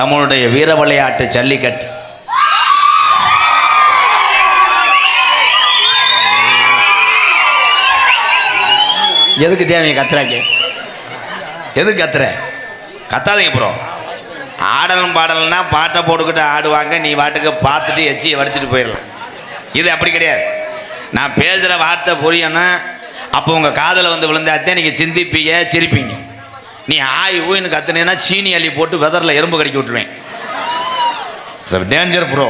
நம்மளுடைய வீர விளையாட்டு ஜல்லிக்கட்டு. எதுக்கு தேவையை கத்துறாங்க எதுக்கு கத்துற? கத்தாதீங்க ப்ரோ ஆடலும் பாடல்னா பாட்டை போட்டுக்கிட்டு ஆடுவாங்க. நீ பாட்டுக்கு பார்த்துட்டு எச்சியை வடிச்சிட்டு போயிடலாம். இது அப்படி கிடையாது. நான் பேசுகிற வார்த்தை புரியணும். அப்போ உங்கள் காதில் வந்து விழுந்தாத்தே நீங்கள் சிந்திப்பீங்க சிரிப்பீங்க. நீ ஆய் ஊயின்னு கத்துனீங்கன்னா சீனி அள்ளி போட்டு வெதரில் எறும்பு கடிக்க விட்டுருவேன். சார் டேஞ்சர் ப்ரோ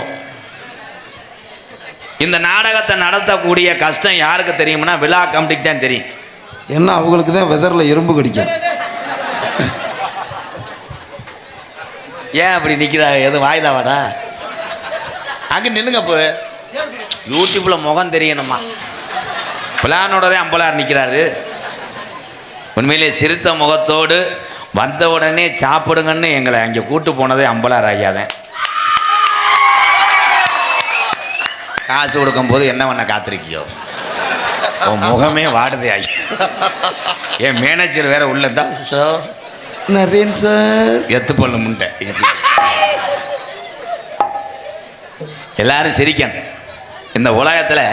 இந்த நாடகத்தை நடத்தக்கூடிய கஷ்டம் யாருக்கு தெரியும்னா விழா கமிட்டிக்கு தான் தெரியும். என்ன அவங்களுக்கு தான் வெதரில் எறும்பு கடிக்கும். ஏன் அப்படி நிற்கிறா எதுவும் வாய்தாவாடா அங்கே நில்லுங்க இப்போ யூடியூப்பில் முகம் தெரியணுமா? பிளானோடதே அம்பலார் நிற்கிறாரு உண்மையிலே சிரித்த முகத்தோடு வந்த உடனே சாப்பிடுங்கன்னு எங்களை அங்கே கூட்டு போனதே அம்பலார் ஐயாதான் காசு கொடுக்கும்போது என்ன பண்ண காத்திருக்கியோ? உன் முகமே வாடுதே ஐயா. என் மேனேஜர் வேற உள்ளதா சார் நரேன் சார் எத்து பொண்ணு முண்டை. எல்லாரும் சிரிக்கணும். இந்த உலகத்தில்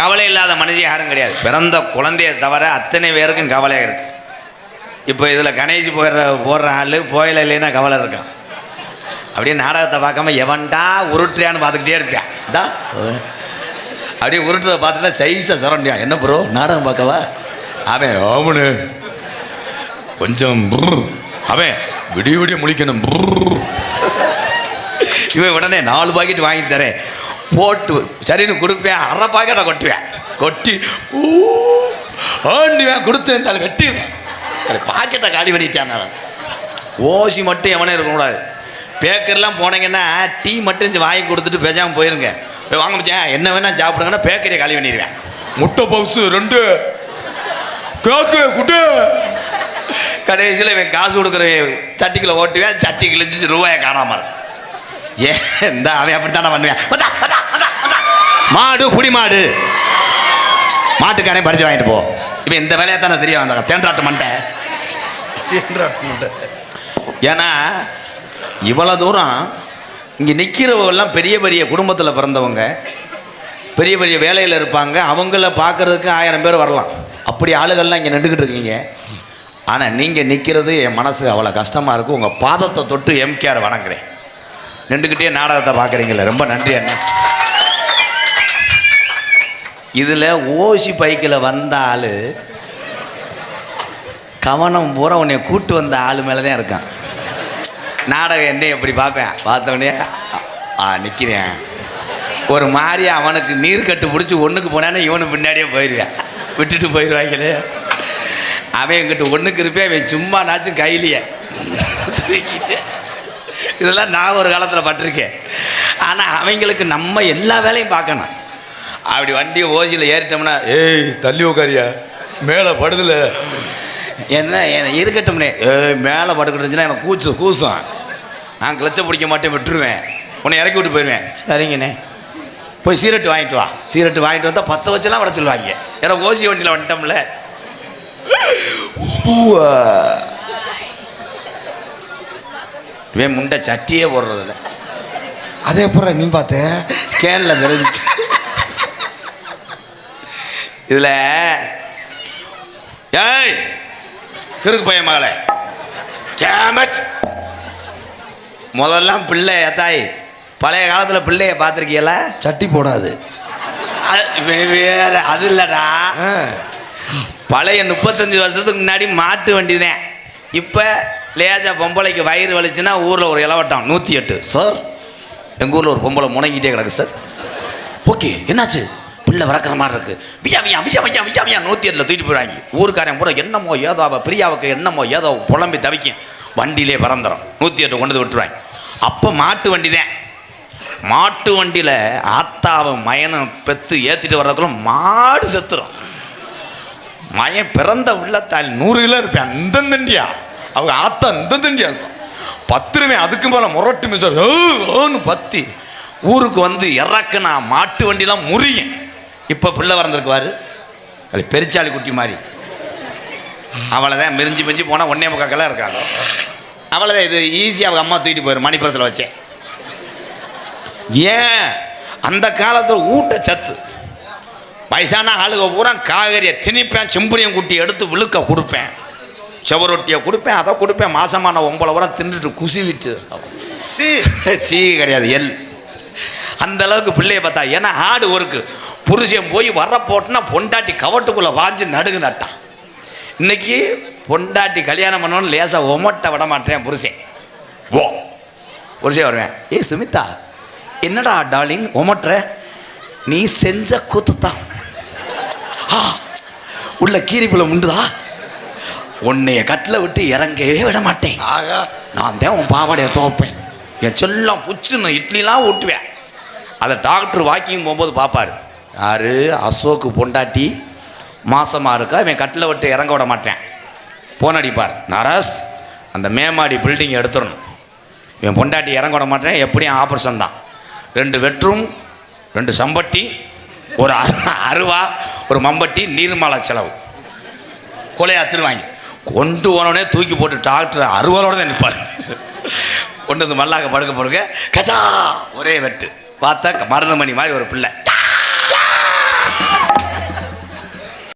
கவலை இல்லாத மனுஷன் யாரும் கிடையாது. பிறந்த குழந்தைய தவிர அத்தனை பேருக்கும் கவலை இருக்கு. இப்போ இதில் கணேஷ் போயிடுற போடுற ஆள் போயில இல்லைன்னா கவலை இருக்கான் அப்படியே நாடகத்தை பார்க்காம எவன்டா உருட்டுறியான்னு பார்த்துக்கிட்டே இருப்பியான் தா அப்படியே உருட்டுறதை பார்த்துட்டா சைஸை சுரண்டியா? என்ன ப்ரோ நாடகம் பார்க்கவா? அவன் ஓமனு. கொஞ்சம் அவன் விடிய விடிய முழிக்கணும் இவன் உடனே நாலு பாக்கெட் வாங்கி தரேன். போட்டு சரின்னு கொடுப்பேன். அரை பாக்கெட்டை கொட்டுவேன். கொட்டி ஊ ஆண்டுவேன். கொடுத்தேன் தலை வெட்டிடுவேன் பாக்கெட்டை காலி பண்ணிட்டேன் நான் ஓசி மட்டும் எவனே இருக்கக்கூடாது. பேக்கர்லாம் போனீங்கன்னா டீ மட்டும் வாங்கி கொடுத்துட்டு பேசாமல் போயிருங்க. போய் வாங்க முடிச்சேன் என்ன வேணால் சாப்பிடுங்கன்னா பேக்கரியை காலி பண்ணிடுவேன். முட்டை பவுசு ரெண்டு. கேக்கு குட்டு கடைசியில் இவன் காசு கொடுக்குற சட்டிக்குள்ள ஓட்டுவேன். சட்டி கிழிச்சு ரூபாயை காணாமல் ஏன்? இந்த அவன் அப்படித்தானே பண்ணுவேன் வந்தா, வந்தா, வந்தா, வந்தா. மாடு புடி மாடு. மாட்டுக்காரன் பறிச்சு வாங்கிட்டு போ. இவன் இந்த வேலையை தானே தெரியும் அந்த தேன்றாட்டு மண்டை. ஏன்னா இவ்வளோ தூரம் இங்கே நிற்கிறவங்கெல்லாம் பெரிய பெரிய குடும்பத்தில் பிறந்தவங்க பெரிய பெரிய வேலையில் இருப்பாங்க. அவங்கள பார்க்கறதுக்கு ஆயிரம் பேர் வரலாம். அப்படி ஆளுகள்லாம் இங்கே நின்றுக்கிட்டு இருக்கீங்க. ஆனால் நீங்கள் நிற்கிறது என் மனசு அவ்வளோ கஷ்டமாக இருக்கும் உங்கள் பாதத்தை தொட்டு எம்கேஆர் வணங்குறேன். நின்றுக்கிட்டே நாடகத்தை பார்க்குறீங்களே ரொம்ப நன்றி அண்ணா. இதில் ஓசி பைக்கில் வந்த ஆள் கவனம் பூரா உன்னை கூட்டு வந்த ஆள் மேலே தான் இருக்கான். நாடகம் என்ன எப்படி பார்ப்பேன்? பார்த்தோடனே ஆ நிற்கிறேன் ஒரு மாதிரி அவனுக்கு நீர் கட்டு பிடிச்சி ஒன்றுக்கு போனானே இவனு பின்னாடியே போயிடுவேன் விட்டுட்டு போயிடுவாங்களே அவன் எங்கிட்ட ஒன்றுக்கு இருப்பேன் அவன் சும்மா நாச்சும் கையிலேயே. தூக்கிட்டு. இதெல்லாம் நான் ஒரு காலத்தில் பட்டிருக்கேன். ஆனால் அவங்களுக்கு நம்ம எல்லா வேலையும் பார்க்கணும். அப்படி வண்டியை ஓசியில் ஏறிட்டோம்னா ஏய் தள்ளி உட்காரியா மேலே படுதுல. என்ன என்ன இருக்கட்டும்னே. ஏய் மேலே படுக்கிட்டுருந்துச்சுன்னா எனக்கு கூச்சு கூசும். நான் கிளச்சை பிடிக்க மாட்டேன் விட்டுருவேன். உன்னை இறக்கி விட்டு போயிடுவேன் சரிங்கண்ணே. போய் சீரட்டு வாங்கிட்டு வா. சீரட்டு வாங்கிட்டு வந்தால் பத்த வச்செல்லாம் விட சொல்லுவாங்க ஏன்னா ஓசி வண்டியில் வந்துட்டோம்ல. இவன் முண்டை சட்டியே போடுறதில்ல. அதே அப்புறம் நீ பார்த்த? ஸ்கேனில் தெரிஞ்சு. இதில் ஏய் கிறுக்கு பையன் மகளே. கேமட் முதல்லாம் பிள்ளை தாய் பழைய காலத்தில் பிள்ளைய பார்த்துருக்கீங்களா? சட்டி போடாது. வேற அது இல்லைடா. பழைய முப்பத்தஞ்சு வருஷத்துக்கு முன்னாடி மாட்டு வண்டி தான் இப்போ லேசா பொம்பளைக்கு வயிறு வலிச்சுன்னா ஊரில் ஒரு இளவட்டம் நூற்றி எட்டு. சார். எங்கள் ஊரில் ஒரு பொம்பளை முணங்கிட்டே கிடக்கு சார். ஓகே என்னாச்சு? பிள்ளை வளர்க்குற மாதிரி இருக்குது வியா வியா வியா நூற்றி எட்டில் தூக்கிட்டு போயிடுவாங்க ஊருக்காரன் பூரா என்னமோ ஏதோ பிரியாவுக்கு என்னமோ ஏதோ புலம்பி தவிக்கும் வண்டியிலே பறந்துடும் நூற்றி எட்டு கொண்டு வந்து விட்டுருவாங்க. அப்போ மாட்டு வண்டி தான் மாட்டு வண்டியில் ஆத்தாவை மயனும் பெற்று ஏற்றிட்டு வர்றதுக்குள்ள மாடு செத்துரும். மயன் பிறந்த உள்ளத்தால் நூறு கிலோ இருப்பேன். அந்த தண்டியா அவங்க ஆத்தா இந்த தண்டியா இருக்கும் பத்துருமே அதுக்கு மேலே முரட்டு மிஸ் ஓன்னு பத்தி ஊருக்கு வந்து இறக்குனா மாட்டு வண்டிலாம் முறியும். இப்போ பிள்ளை வறந்துருக்குவாரு அது பெருச்சாளி குட்டி மாதிரி. அவளை தான் மிரிஞ்சு மிரிஞ்சு போனால் ஒன்னே முக்காக்கெல்லாம் இருக்காங்க. அவ்வளோதான் இது ஈஸியாக அவங்க அம்மா தூக்கிட்டு போயிடும் மணி பர்ஸில் வச்சேன் ஏன்? அந்த காலத்தில் ஊட்டச்சத்து வயசான ஆளுக பூரா காய்கறியை திணிப்பேன் செம்புரியம் குட்டி எடுத்து விழுக்க கொடுப்பேன். செவரொட்டியை கொடுப்பேன் அதை கொடுப்பேன். மாசமான ஒம்பளை பூரா தின்னுட்டு குசிவிட்டு. சீ. சீ கிடையாது எல் அந்த அளவுக்கு பிள்ளைய பார்த்தா ஏன்னா ஆடு ஒருக்கு புருஷன் போய் வர போட்டுனா பொண்டாட்டி கவட்டுக்குள்ளே வாஞ்சி நடுகு நட்டான் இன்னைக்கு பொண்டாட்டி கல்யாணம் பண்ணோன்னு லேசாக ஒமட்ட விட மாட்டேன் புருஷன். ஓ புருஷன் வருவேன். ஏ சுமிதா என்னடா டார்லிங் ஒமட்டுற? நீ செஞ்ச கூத்துத்தான் ஆ, உள்ள கீரிப்புல உண்டுதா உன்னைய கட்டில் விட்டு இறங்கவே விட மாட்டேன். ஆகா. நான் தான் உன் பாவாடையை துவைப்பேன். என் செல்லம் புச்சுன்னு இட்லிலாம் ஊட்டுவேன். அதை டாக்டர் வாக்கிங் போகும்போது பார்ப்பாரு யாரு? அசோக்கு பொண்டாட்டி. மாசமாக இருக்கா? இவன் கட்டில் விட்டு இறங்க விட மாட்டேன். போன் அடிப்பார் நரஸ் அந்த மேமாடி பில்டிங் எடுத்துடணும். இவன் பொண்டாட்டி இறங்க விட மாட்டேன். எப்படியும் ஆப்ரேஷன் தான். ரெண்டு வெட்ரூம் ரெண்டு சம்பட்டி ஒரு அருவா ஒரு மம்பட்டி நீர்மலை செலவு. கொலையை அத்துருவாங்க கொண்டு போனோடனே தூக்கி போட்டு டாக்டர் அருவாலோடு தான் நிற்பார் கொண்டு வந்து மல்லாக்க படுக்க போடுங்க கச்சா ஒரே வெட்டு. பார்த்தா மருதமணி மாதிரி ஒரு பிள்ளை.